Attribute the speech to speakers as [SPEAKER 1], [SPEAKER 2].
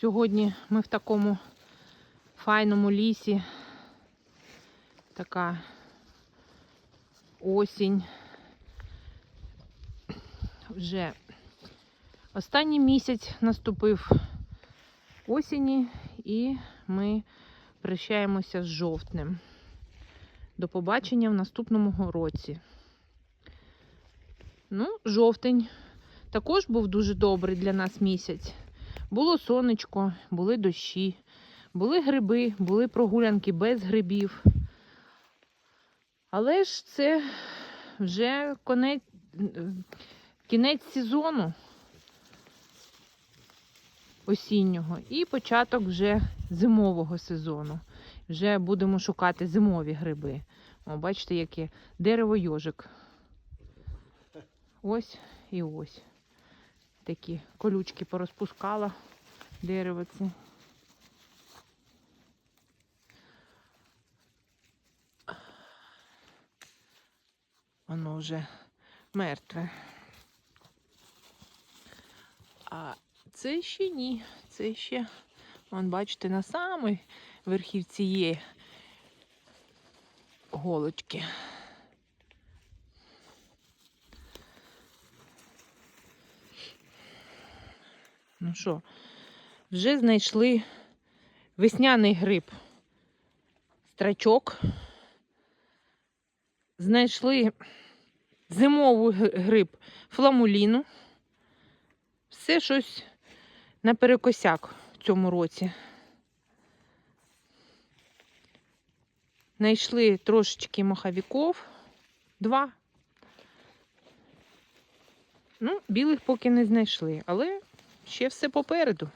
[SPEAKER 1] Сьогодні ми в такому файному лісі. Така осінь. Вже останній місяць наступив осені, і ми прощаємося з жовтнем. До побачення в наступному році. Ну, жовтень також був дуже добрий для нас місяць. Було сонечко, були дощі, були гриби, були прогулянки без грибів. Але ж це вже конець, кінець сезону осіннього і початок вже зимового сезону. Вже будемо шукати зимові гриби. О, бачите, яке дерево йожик. Ось і ось. Такі колючки порозпускала дерево це. Воно вже мертве. А це ще ні. Це ще, вон, бачите, на самій верхівці є голочки. Ну що, вже знайшли весняний гриб. Страчок. Знайшли зимовий гриб фламуліну. Все щось наперекосяк в цьому році. Знайшли трошечки маховиків. Два. Ну, білих поки не знайшли, але ще все попереду.